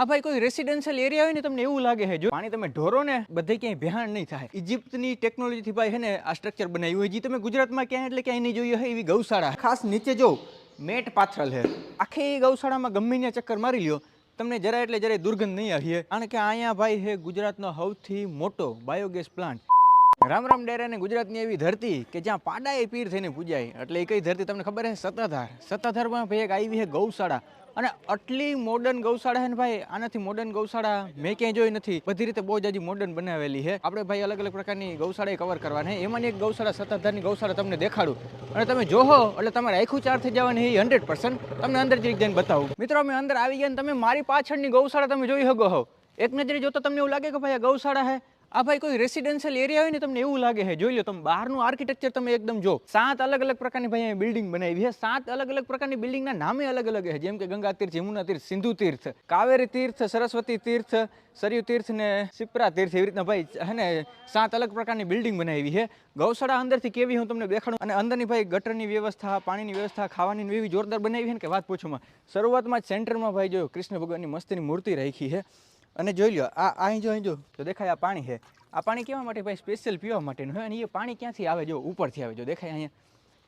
આ ભાઈ કોઈ રેસિડેન્શિયલ એરિયા હોય ને તમને એવું લાગે છે જો પાણી તમે ઢોરો ને બધે ક્યાંય ભેહાણ નહીં થાય. ઇજિપ્તની ટેકનોલોજીથી ભાઈ છે ને આ સ્ટ્રક્ચર બનાવ્યું હોય, જે તમે ગુજરાતમાં ક્યાંય એટલે ક્યાંય નહીં હોય એવી ગૌશાળા. ખાસ નીચે જો, મેટ પાથરલ છે આખી ગૌશાળામાં ગમે ત્યાં ચક્કર મારી લ્યો, તમને જરા એટલે જરાય દુર્ગંધ નહીં આવીએ કારણ કે અહીંયા ભાઈ છે ગુજરાતનો સૌથી મોટો બાયોગેસ પ્લાન્ટ રામ રામ ડેરા ને ગુજરાતની એવી ધરતી કે જ્યાં પાડાએ પીર થઈને પૂજાય. એટલે એ કઈ ધરતી તમને ખબર છે સત્તાધાર. સત્તાધારમાં ભાઈ એક આવી છે ગૌશાળા. અને આટલી મોડર્ન ગૌશાળા છે ને ભાઈ, આનાથી મોડર્ન ગૌશાળા મેં ક્યાંય જોઈ નથી. બધી રીતે બહુ જ હજી મોડર્ન બનાવેલી છે. આપણે ભાઈ અલગ અલગ પ્રકારની ગૌશાળા કવર કરવાની છે. એમાંની એક ગૌશાળા, સત્તાધારની ગૌશાળા તમને દેખાડું. અને તમે જોહો, એટલે તમારે આખું ચાર થઈ જવાની એ હંડ્રેડ તમને અંદર જઈ જઈને બતાવું. મિત્રો, અમે અંદર આવી ગયા તમે મારી પાછળની ગૌશાળા તમે જોઈ શકો હો એક નજરે જોતો તમને એવું લાગે કે ભાઈ આ ગૌશાળા હે? આ ભાઈ કોઈ રેસિડેન્શિયલ એરિયા હોય ને તમને એવું લાગે છે, જોઈ લો, તમે બહારનું આર્કિટેક્ચર તમે એકદમ જો, સાત અલગ અલગ પ્રકારની ભાઈ અહીંયા બિલ્ડિંગ બનાવી છે. સાત અલગ અલગ પ્રકારની બિલ્ડિંગના નામે અલગ અલગ છે. જેમ કે ગંગા તીર્થ યમુના તીર્થ, સિંધુ તીર્થ, કાવેરી તીર્થ, સરસ્વતી તીર્થ, સરયુ તીર્થ ને સિપ્રા તીર્થ એવી રીતના ભાઈ હે ને, સાત અલગ પ્રકારની બિલ્ડિંગ બનાવી છે. ગૌશાળા અંદરથી કેવી હું તમને દેખાડું અને અંદરની ભાઈ ગટરની વ્યવસ્થા, પાણીની વ્યવસ્થા, ખાવાની એવી જોરદાર બનાવી છે ને કે વાત પૂછોમાં શરૂઆતમાં જ સેન્ટરમાં ભાઈ જો કૃષ્ણ ભગવાનની મસ્તીની મૂર્તિ રાખી છે. અને જોઈ લો આ અહીં જો અહીં જો તો દેખાય આ પાણી છે. આ પાણી કેવા માટે ભાઈ સ્પેશિયલ પીવા માટેનું હોય અને એ પાણી ક્યાંથી આવે? જો ઉપરથી આવે, જો દેખાય અહીંયા.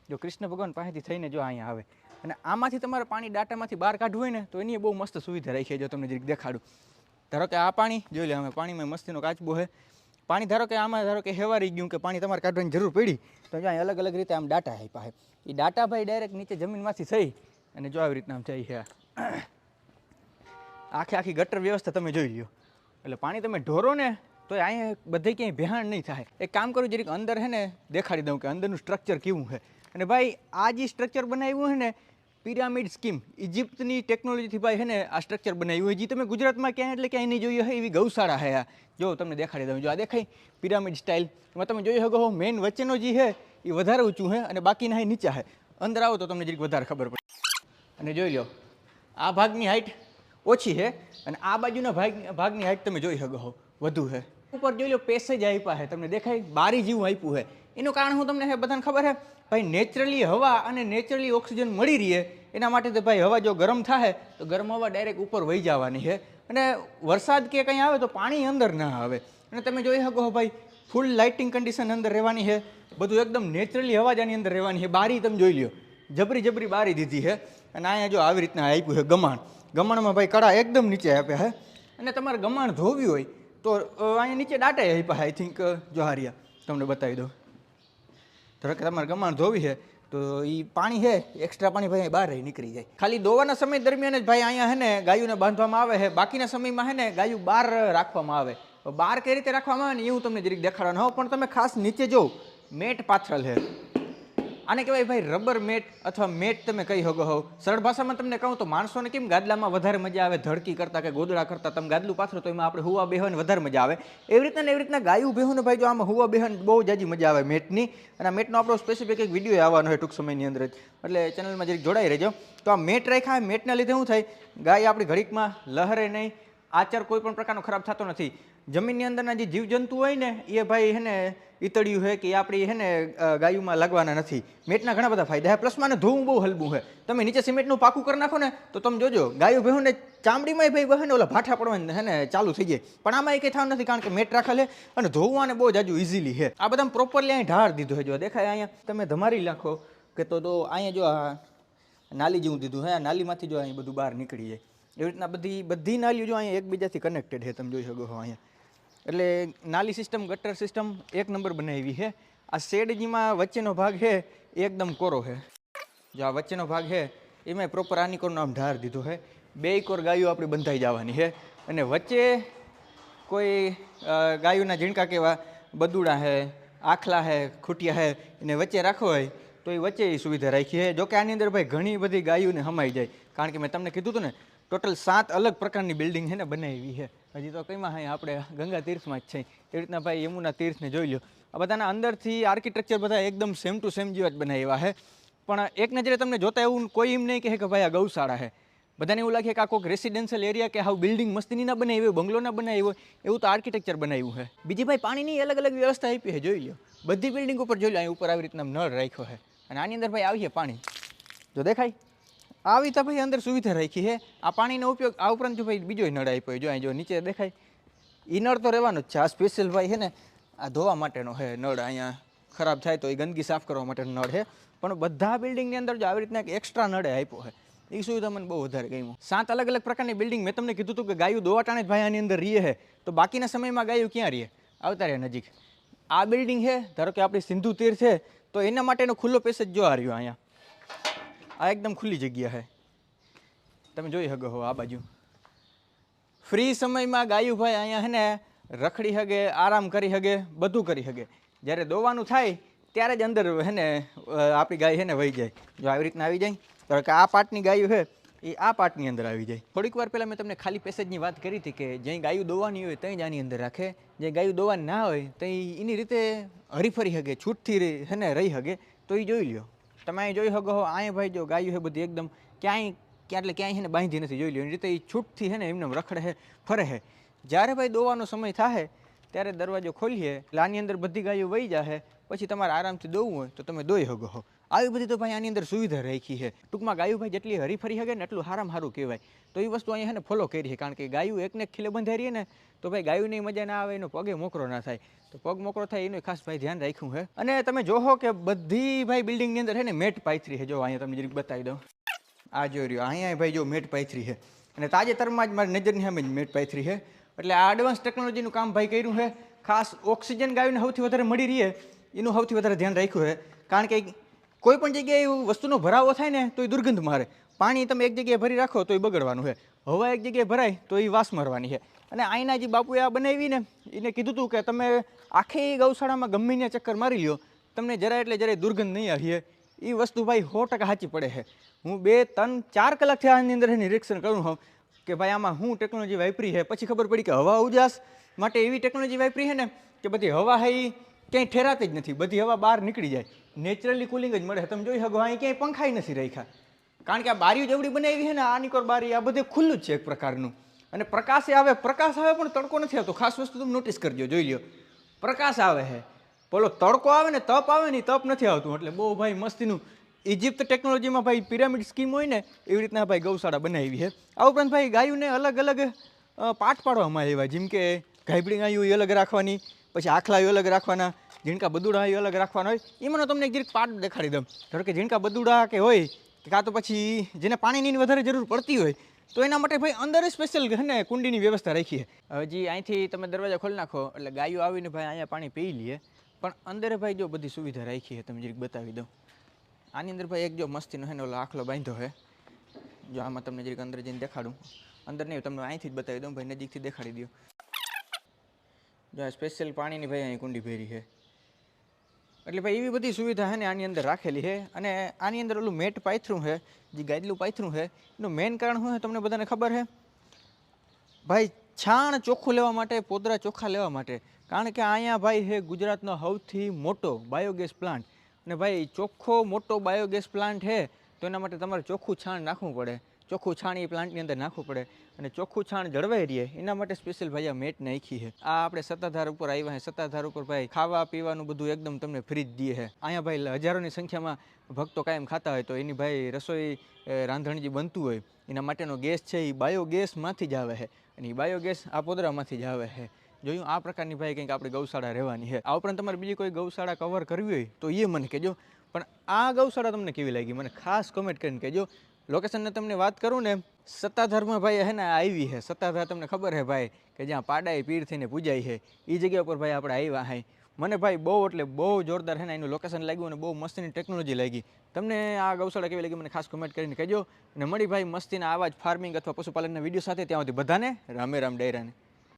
જો કૃષ્ણ ભગવાન પાસેથી થઈને જો અહીંયા આવે. અને આમાંથી તમારે પાણી ડાટામાંથી બહાર કાઢવું હોય ને, તો એની બહુ મસ્ત સુવિધા રાખી છે, જો તમને જરીક દેખાડું. ધારો કે આ પાણી, જોઈ લે અમે પાણીમાં મસ્તીનો કાચબો છે. પાણી ધારો કે આમાં, ધારો કે હેવારી ગયું કે પાણી તમારે કાઢવાની જરૂર પડી, તો જો અહીં અલગ અલગ રીતે આમ ડાટા આપ્યા છે. એ ડાટા ભાઈ ડાયરેક્ટ નીચે જમીનમાંથી થઈ, અને જો આવી રીતના આમ જાય છે આખી આખી ગટર વ્યવસ્થા તમે જોઈ લ્યો. એટલે પાણી તમે ઢોરો ને તો અહીંયા બધે ક્યાંય ભેહાણ નહીં થાય. એક કામ કરું, જરીક અંદર હે ને, દેખાડી દઉં કે અંદરનું સ્ટ્રક્ચર કેવું છે. અને ભાઈ, આ જે સ્ટ્રક્ચર બનાવ્યું છે ને પિરામિડ સ્કીમ ઇજિપ્તની ટેકનોલોજીથી ભાઈ હે ને, આ સ્ટ્રક્ચર બનાવ્યું હોય જે તમે ગુજરાતમાં ક્યાંય એટલે ક્યાંય નહીં જોયું હોય એવી ગૌશાળા છે આ. જો તમને દેખાડી દઉં, જો આ દેખાય પિરામિડ સ્ટાઇલ એમાં તમે જોઈ શકો મેઇન વચ્ચેનો જે છે એ વધારે ઊંચું છે અને બાકીના નીચા છે અંદર આવો તો તમને જરીક વધારે ખબર પડે. અને જોઈ લો આ ભાગની હાઈટ ઓછી છે અને આ બાજુના ભાગ, ભાગની હાઈટ તમે જોઈ શકો વધુ છે ઉપર જોઈ લો પેસેજ આપ્યા છે તમને દેખાય, બારી જેવું આપ્યું છે એનું કારણ હું તમને બધાને ખબર છે ભાઈ નેચરલી હવા અને નેચરલી ઓક્સિજન મળી રહે એના માટે તો ભાઈ, હવા જો ગરમ થાય તો ગરમ હવા ડાયરેક્ટ ઉપર વહી જવાની છે અને વરસાદ કે કંઈ આવે તો પાણી અંદર ના આવે. અને તમે જોઈ શકો ભાઈ ફૂલ લાઇટિંગ કન્ડિશન અંદર રહેવાની છે બધું એકદમ નેચરલી હવા આની અંદર રહેવાની છે બારી તમે જોઈ લ્યો. જબરી જબરી બારી દીધી છે અને અહીંયા જો આવી રીતના આપ્યું છે ગમાણ. ગમાણમાં ભાઈ કડા એકદમ નીચે આપ્યા હે? અને તમારે ગમણ ધોવી હોય તો અહીંયા નીચે ડાટા આપ્યા આઈ થિંક જોહારિયા, તમને બતાવી દઉં. ધારો કે તમારે ગમણ ધોવી છે, તો એ પાણી છે એક્સ્ટ્રા પાણી ભાઈ બહાર નીકળી જાય. ખાલી દોવાના સમય દરમિયાન જ ભાઈ અહીંયા હે ને ગાયોને બાંધવામાં આવે છે, બાકીના સમયમાં હે ને ગાયું બહાર રાખવામાં આવે. બહાર કઈ રીતે રાખવામાં આવે ને એ હું તમને જરીક દેખાડવાનું હોઉં, પણ તમે ખાસ નીચે જોઉં મેટ પાથરલ છે. આને કહેવાય ભાઈ રબર મેટ અથવા મેટ તમે કહી શકો હોવ સરળ ભાષામાં તમને કહું તો માણસોને કેમ ગાદલામાં વધારે મજા આવે? ધડકી કરતા કે ગોદડા કરતા? તમે ગાદલું પાથરો તો એમાં આપણે હુવા બેહવાની વધારે મજા આવે. એવી રીતના એવી રીતના ગાયું બેહુને ભાઈ જો આમાં હુવા બેહન બહુ જાજી મજા આવે મેટની અને આ મેટનો આપણો સ્પેસિફિક એક વીડિયો આવવાનો હોય ટૂંક સમયની અંદર જ. એટલે ચેનલમાં જરીક જોડાઈ રહેજો. તો આ મેટ રાખ્યા મેટના લીધે શું થાય? ગાય આપણી ઘડીકમાં લહરે નહીં. આચાર કોઈ પણ પ્રકારનો ખરાબ થતો નથી. જમીનની અંદરના જે જીવજંતુ હોય ને, એ ભાઈ હે ને ઈતળિયું છે કે આપણી હે ને ગાયુમાં લાગવાના નથી. મેટના ઘણા બધા ફાયદા છે પ્લસમાં ધોવું બહુ હલવું છે તમે નીચે સિમેન્ટનું પાકું કરી નાખો ને, તો તમે જોજો, ગાયું ભેહું ને ચામડીમાં ભાઈ બહે ને, ઓલા ભાઠા પડવા હે ને, ચાલુ થઈ જાય. પણ આમાં એ કંઈ થવાનું નથી કારણ કે મેટ રાખેલ છે અને ધોવાને બહુ જાજુ ઇઝીલી છે આ બધા પ્રોપરલી અહીં ઢાળ દીધો છે જો દેખાય અહીંયા, તમે ધમારી નાખો કે તો તો અહીંયા જો નાલી જેવું દીધું હે. નાલીમાંથી જો અહીં બધું બહાર નીકળી જાય. એવી રીતના બધી બધી નાલીઓ જો અહીંયા એકબીજાથી કનેક્ટેડ છે તમે જોઈ શકો અહીંયા. એટલે નાલી સિસ્ટમ ગટર સિસ્ટમ એક નંબર બનાવી છે. આ શેડજીમાં વચ્ચેનો ભાગ છે એકદમ કોરો છે. જો આ વચ્ચેનો ભાગ છે એમાં પ્રોપર આની કોરનો આમ ઢાર દીધો છે. બે કોર ગાયો આપણી બંધાઈ જવાની છે. અને વચ્ચે કોઈ ગાયોના ઝીણકા કેવા, બદુડા છે, આખલા છે, ખૂટિયા છે, એને વચ્ચે રાખવો હોય, તો એ વચ્ચે એ સુવિધા રાખી છે. જોકે આની અંદર ભાઈ ઘણી બધી ગાયોને હમાઈ જાય. કારણ કે મેં તમને કીધું હતું ને ટોટલ સાત અલગ પ્રકારની બિલ્ડિંગ છે ને બનાવી છે. હજી તો કઈમાં હા આપણે ગંગા તીર્થમાં જ છે. એ રીતના ભાઈ યમુના તીર્થને જોઈ લો આ બધાના અંદરથી આર્કિટેક્ચર બધા એકદમ સેમ ટુ સેમ જેવા જ બનાવ્યા છે. પણ એક નજરે તમને જોતા એવું કોઈ એમ નહીં કહે કે ભાઈ આ ગૌશાળા છે. બધાને એવું લાગે કે આ કોઈક રેસિડેન્શિયલ એરિયા કે હાવ બિલ્ડિંગ મસ્તીની ના બનાવી હોય, બંગલો ના બનાવી હોય, એવું તો આર્કિટેક્ચર બનાવ્યું છે. બીજી ભાઈ પાણીની અલગ અલગ વ્યવસ્થા આપી છે, જોઈ લો બધી બિલ્ડિંગ ઉપર જોઈ લો અહીં ઉપર આવી રીતના નળ રાખ્યો છે. અને આની અંદર ભાઈ આવીએ પાણી. જો દેખાય? આવી તો ભાઈ અંદર સુવિધા રાખી છે આ પાણીનો ઉપયોગ આ ઉપરાંત જો ભાઈ બીજો નળ આપ્યો જો અહીં જો નીચે દેખાય. એ નળ તો રહેવાનો જ છે. આ સ્પેશિયલ ભાઈ છે ને, આ ધોવા માટેનો છે નળ. અહીંયા ખરાબ થાય તો એ ગંદકી સાફ કરવા માટેનો નળ છે પણ બધા બિલ્ડિંગની અંદર જો આવી રીતના એક એક્સ્ટ્રા નળે આપ્યો છે એ સુવિધા મને બહુ વધારે ગમ્યું સાત અલગ અલગ પ્રકારની બિલ્ડિંગ મેં તમને કીધું હતું કે ગાયું દોવાટાણે જ ભાઈ આની અંદર રહીએ છે તો બાકીના સમયમાં ગાયું ક્યાં રહીએ આવતા રહે નજીક. આ બિલ્ડિંગ છે ધારો કે આપણી સિંધુ તીર છે તો એના માટેનો ખુલ્લો પેસેજ જો આ રહ્યો અહીંયા. આ એકદમ ખુલ્લી જગ્યા છે તમે જોઈ શકો હો આ બાજુ. ફ્રી સમયમાં ગાયું ભાઈ અહીંયા હે ને રખડી હગે, આરામ કરી હગે, બધું કરી હગે. જ્યારે દોવાનું થાય ત્યારે જ અંદર હે ને આપણી ગાય હે ને વહી જાય. જો આવી રીતના આવી જાય તો કે આ પાટની ગાયું છે એ આ પાટની અંદર આવી જાય. થોડીક વાર પહેલાં મેં તમને ખાલી પેસેજની વાત કરી હતી કે જ્યાં ગાયું દોવાની હોય ત્યાં જ આની અંદર રાખે. જે ગાયું દોવાની ના હોય ત્યાં એની રીતે હરીફરી હગે, છૂટથી હે ને રહી હગે, તો એ જોઈ લ્યો. તમે અહીં જોઈ શકો છો અહીંયા ભાઈ જો ગાયું છે બધી એકદમ ક્યાંય ક્યાં એટલે ક્યાંય છે ને બાંધી નથી, જોઈ લ્યો. એની રીતે એ છૂટથી છે ને એમને રખડે છે, ફરે છે. જ્યારે ભાઈ દોવાનો સમય થાય ત્યારે દરવાજો ખોલીએ, એટલે આની અંદર બધી ગાયો વહી જાય પછી તમારે આરામથી દોવું હોય, તો તમે દોઈ શકો છો આવી બધી તો ભાઈ આની અંદર સુવિધા રાખી છે. ટૂંકમાં ગાયું ભાઈ જેટલી હરીફરી શકે ને એટલું સારામાં સારું કહેવાય. તો એ વસ્તુ અહીંયા ને ફોલો કરી છે કારણ કે ગાયું એકને એક ખીલે બંધાઈ રહીએ ને, તો ભાઈ ગાયુંની મજા ના આવે, એનો પગે મોકરો ના થાય. તો પગ મોકળો થાય, એનું ખાસ ભાઈ ધ્યાન રાખ્યું છે અને તમે જોહો કે બધી ભાઈ બિલ્ડિંગની અંદર છે ને, મેટ પાથરી છે જો, અહીંયા તમને જરીક બતાવી દઉં. આ જોઈ રહ્યો અહીંયા ભાઈ જો મેટ પાથરી છે અને તાજેતરમાં જ મારી નજરની સામે જ મેટ પાથરી છે એટલે આ એડવાન્સ ટેકનોલોજીનું કામ ભાઈ કર્યું છે ખાસ ઓક્સિજન ગાયોને સૌથી વધારે મળી રહીએ એનું સૌથી વધારે ધ્યાન રાખ્યું છે કારણ કે કોઈ પણ જગ્યાએ વસ્તુનો ભરાવો થાય ને, તો એ દુર્ગંધ મારે. પાણી તમે એક જગ્યાએ ભરી રાખો, તો એ બગડવાનું છે હવા એક જગ્યાએ ભરાય, તો એ વાસ મારવાની છે અને અહીંના જે બાપુએ આ બનાવી ને એને કીધું હતું કે તમે આખી ગૌશાળામાં ગમીને ચક્કર મારી લ્યો. તમને જરા એટલે જરાય દુર્ગંધ નહીં આવીએ એ વસ્તુ ભાઈ સો ટકા સાચી પડે છે હું બે, ત્રણ, ચાર કલાકથી આની અંદર નિરીક્ષણ કરું હોઉં કે ભાઈ આમાં હું ટેકનોલોજી વાપરી છે પછી ખબર પડી કે હવા ઉજાસ માટે એવી ટેકનોલોજી વાપરી છે ને કે બધી હવા હે એ ક્યાંય ઠેરાતી જ નથી. બધી હવા બહાર નીકળી જાય. નેચરલી કુલિંગ જ મળે. તમે જોઈ શકો, અહીં ક્યાંય પંખાઈ નથી રાખ્યા. કારણ કે આ બારીઓ જેવડી બનાવી છે ને આની કોર બારી, આ બધે ખુલ્લું જ છે એક પ્રકારનું. અને પ્રકાશે આવે, પ્રકાશ આવે પણ તડકો નથી આવતો. ખાસ વસ્તુ તમે નોટિસ કરજો, જોઈ લો પ્રકાશ આવે છે પેલો તડકો આવે ને તપ આવે ને તપ નથી આવતું. એટલે બહુ ભાઈ મસ્તીનું ઇજિપ્ત ટેકનોલોજીમાં ભાઈ પિરામિડ સ્કીમ હોય ને, એવી રીતના ભાઈ ગૌશાળા બનાવી છે આ ઉપરાંત ભાઈ ગાયોને અલગ અલગ પાઠ પાડવામાં આવ્યા. જેમ કે ગાયબડી ગાયું અલગ રાખવાની, પછી આખલાયું અલગ રાખવાના ઝીણકા બદુડા એ અલગ રાખવાના હોય. એમાંનો તમને એક પાઠ દેખાડી દઉં. ધારો કે ઝીણકા બદુડા કે હોય, કાં તો પછી જેને પાણીની વધારે જરૂર પડતી હોય તો એના માટે ભાઈ અંદર સ્પેશિયલ ને કુંડીની વ્યવસ્થા રાખીએ. હજી અહીંથી તમે દરવાજા ખોલી નાખો એટલે ગાયો આવીને ભાઈ અહીંયા પાણી પી લે. પણ અંદર ભાઈ જો બધી સુવિધા રાખી છે તમે જરીક બતાવી દઉં. આની અંદર ભાઈ એક જો મસ્તીનો હે ને ઓલો આખલો બાંધ્યો હે જો આમાં તમને જરીક અંદર જઈને દેખાડું. અંદર નહીં, તમને અહીંથી જ બતાવી દઉં, ભાઈ નજીકથી દેખાડી દો જો સ્પેશિયલ પાણીની ભાઈ અહીં કુંડી ભેરી છે. એટલે ભાઈ એવી બધી સુવિધા છે આની અંદર રાખેલી છે અને આની અંદર ઓલું મેટ પાથરું છે જે ગાયદલું પાથરું છે એનું મેઇન કારણ શું છે તમને બધાને ખબર છે ભાઈ, છાણ ચોખ્ખું લેવા માટે, પોદરા ચોખ્ખા લેવા માટે. કારણ કે અહીંયા ભાઈ છે ગુજરાતનો સૌથી મોટો બાયોગેસ પ્લાન્ટ અને ભાઈ, ચોખ્ખો મોટો બાયોગેસ પ્લાન્ટ છે તો એના માટે તમારે ચોખ્ખું છાણ નાખવું પડે. ચોખ્ખું છાણ એ પ્લાન્ટની અંદર નાખવું પડે અને ચોખ્ખું છાણ જળવાઈ રહીએ, એના માટે સ્પેશિયલ ભાઈ આ મેટ નાખી છે. આ આપણે સત્તાધાર ઉપર આવ્યા છે. સત્તાધાર ઉપર ભાઈ ખાવા પીવાનું બધું એકદમ તમને ફ્રી જ દે છે. અહીંયા ભાઈ હજારોની સંખ્યામાં ભક્તો કાયમ ખાતા હોય તો એની ભાઈ રસોઈ રાંધણ જે બનતું હોય, એના માટેનો ગેસ છે એ બાયોગેસમાંથી જ આવે છે અને એ બાયોગેસ આ પોદરામાંથી જ આવે છે. જોયું? આ પ્રકારની ભાઈ કંઈક આપણી ગૌશાળા રહેવાની છે. આ ઉપરાંત તમારે બીજી કોઈ ગૌશાળા કવર કરવી હોય તો એ મને કહેજો. પણ આ ગૌશાળા તમને કેવી લાગી? મને ખાસ કોમેન્ટ કરીને કહેજો. લોકેશનને તમને વાત કરું ને સત્તાધારમાં ભાઈ હે ને આવી છે સત્તાધાર તમને ખબર છે ભાઈ કે જ્યાં પાડાએ પીર થઈને પૂજાય છે એ જગ્યા ઉપર ભાઈ આપણે આવ્યા હાઈ મને ભાઈ બહુ એટલે બહુ જોરદાર છે ને એનું લોકેશન લાગ્યું અને બહુ મસ્તીની ટેકનોલોજી લાગી. તમને આ ગૌશાળા કેવી લાગી મને ખાસ કમેન્ટ કરીને કહેજો. અને મળી ભાઈ મસ્તીના આવા જ ફાર્મિંગ અથવા પશુપાલનના વીડિયો સાથે ત્યાં સુધી બધાને રામે રામ ડેરાને